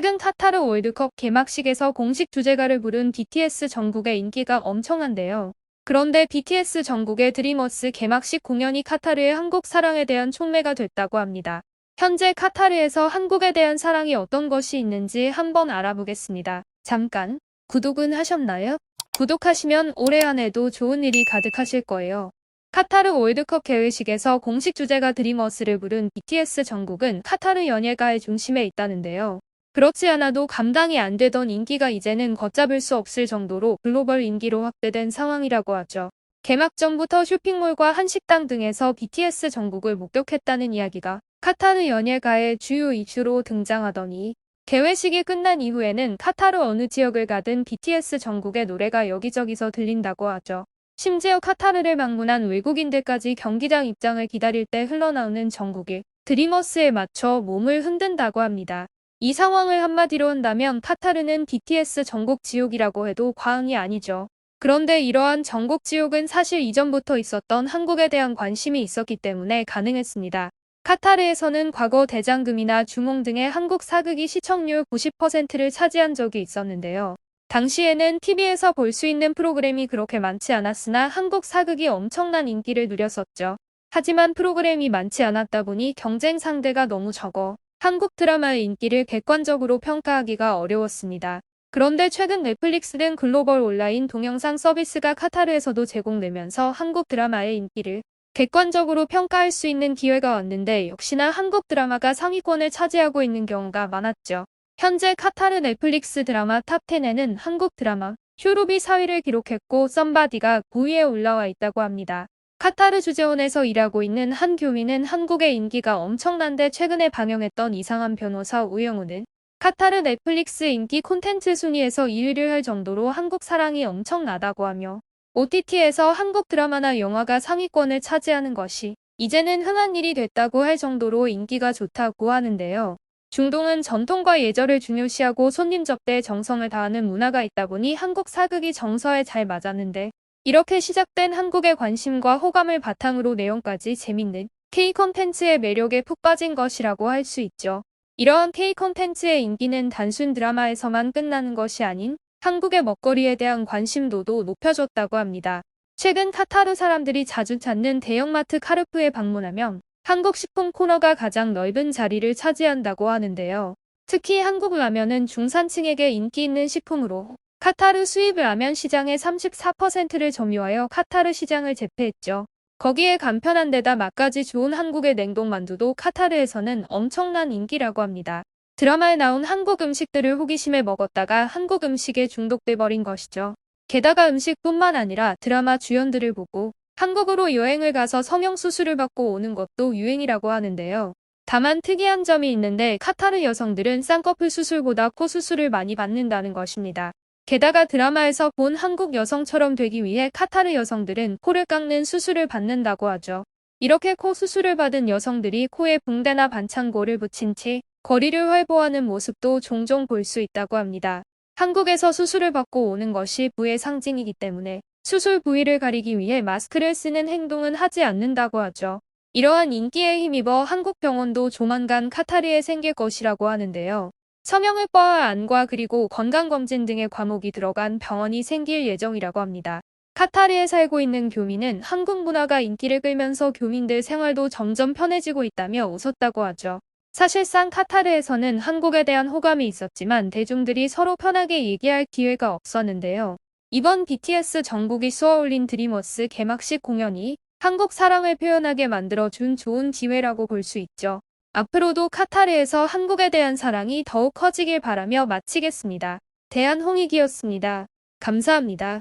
최근 카타르 월드컵 개막식에서 공식 주제가를 부른 BTS 정국의 인기가 엄청난데요. 그런데 BTS 정국의 드리머스 개막식 공연이 카타르의 한국 사랑에 대한 촉매가 됐다고 합니다. 현재 카타르에서 한국에 대한 사랑이 어떤 것이 있는지 한번 알아보겠습니다. 잠깐 구독은 하셨나요? 구독하시면 올해 안에도 좋은 일이 가득하실 거예요. 카타르 월드컵 개회식에서 공식 주제가 드리머스를 부른 BTS 정국은 카타르 연예가의 중심에 있다는데요. 그렇지 않아도 감당이 안 되던 인기가 이제는 걷잡을 수 없을 정도로 글로벌 인기로 확대된 상황이라고 하죠. 개막 전부터 쇼핑몰과 한식당 등에서 BTS 정국을 목격했다는 이야기가 카타르 연예가의 주요 이슈로 등장하더니 개회식이 끝난 이후에는 카타르 어느 지역을 가든 BTS 정국의 노래가 여기저기서 들린다고 하죠. 심지어 카타르를 방문한 외국인들까지 경기장 입장을 기다릴 때 흘러나오는 정국일 드리머스에 맞춰 몸을 흔든다고 합니다. 이 상황을 한마디로 한다면 카타르는 BTS 전국 지옥이라고 해도 과언이 아니죠. 그런데 이러한 전국 지옥은 사실 이전부터 있었던 한국에 대한 관심이 있었기 때문에 가능했습니다. 카타르에서는 과거 대장금이나 주몽 등의 한국 사극이 시청률 90%를 차지한 적이 있었는데요. 당시에는 TV에서 볼 수 있는 프로그램이 그렇게 많지 않았으나 한국 사극이 엄청난 인기를 누렸었죠. 하지만 프로그램이 많지 않았다 보니 경쟁 상대가 너무 적어 한국 드라마의 인기를 객관적으로 평가하기가 어려웠습니다. 그런데 최근 넷플릭스 등 글로벌 온라인 동영상 서비스가 카타르에서도 제공되면서 한국 드라마의 인기를 객관적으로 평가할 수 있는 기회가 왔는데 역시나 한국 드라마가 상위권을 차지하고 있는 경우가 많았죠. 현재 카타르 넷플릭스 드라마 탑10에는 한국 드라마 휴루비 4위를 기록했고 썸바디가 9위에 올라와 있다고 합니다. 카타르 주재원에서 일하고 있는 한 교민은 한국의 인기가 엄청난데 최근에 방영했던 이상한 변호사 우영우는 카타르 넷플릭스 인기 콘텐츠 순위에서 2위를 할 정도로 한국 사랑이 엄청나다고 하며 OTT에서 한국 드라마나 영화가 상위권을 차지하는 것이 이제는 흔한 일이 됐다고 할 정도로 인기가 좋다고 하는데요. 중동은 전통과 예절을 중요시하고 손님 접대에 정성을 다하는 문화가 있다 보니 한국 사극이 정서에 잘 맞았는데 이렇게 시작된 한국의 관심과 호감을 바탕으로 내용까지 재밌는 K 콘텐츠의 매력에 푹 빠진 것이라고 할 수 있죠. 이러한 K 콘텐츠의 인기는 단순 드라마에서만 끝나는 것이 아닌 한국의 먹거리에 대한 관심도도 높여줬다고 합니다. 최근 카타르 사람들이 자주 찾는 대형마트 카르프에 방문하면 한국 식품 코너가 가장 넓은 자리를 차지한다고 하는데요. 특히 한국 라면은 중산층에게 인기 있는 식품으로 카타르 수입 라면 시장의 34%를 점유하여 카타르 시장을 제패했죠. 거기에 간편한 데다 맛까지 좋은 한국의 냉동만두도 카타르에서는 엄청난 인기라고 합니다. 드라마에 나온 한국 음식들을 호기심에 먹었다가 한국 음식에 중독돼 버린 것이죠. 게다가 음식뿐만 아니라 드라마 주연들을 보고 한국으로 여행을 가서 성형수술을 받고 오는 것도 유행이라고 하는데요. 다만 특이한 점이 있는데 카타르 여성들은 쌍꺼풀 수술보다 코 수술을 많이 받는다는 것입니다. 게다가 드라마에서 본 한국 여성처럼 되기 위해 카타르 여성들은 코를 깎는 수술을 받는다고 하죠. 이렇게 코 수술을 받은 여성들이 코에 붕대나 반창고를 붙인 채 거리를 활보하는 모습도 종종 볼 수 있다고 합니다. 한국에서 수술을 받고 오는 것이 부의 상징이기 때문에 수술 부위를 가리기 위해 마스크를 쓰는 행동은 하지 않는다고 하죠. 이러한 인기에 힘입어 한국 병원도 조만간 카타르에 생길 것이라고 하는데요. 성형외과와 안과 그리고 건강검진 등의 과목이 들어간 병원이 생길 예정이라고 합니다. 카타르에 살고 있는 교민은 한국 문화가 인기를 끌면서 교민들 생활도 점점 편해지고 있다며 웃었다고 하죠. 사실상 카타르에서는 한국에 대한 호감이 있었지만 대중들이 서로 편하게 얘기할 기회가 없었는데요. 이번 BTS 정국이 쏘아올린 드리머스 개막식 공연이 한국 사랑을 표현하게 만들어준 좋은 기회라고 볼 수 있죠. 앞으로도 카타르에서 한국에 대한 사랑이 더욱 커지길 바라며 마치겠습니다. 대한홍익이었습니다. 감사합니다.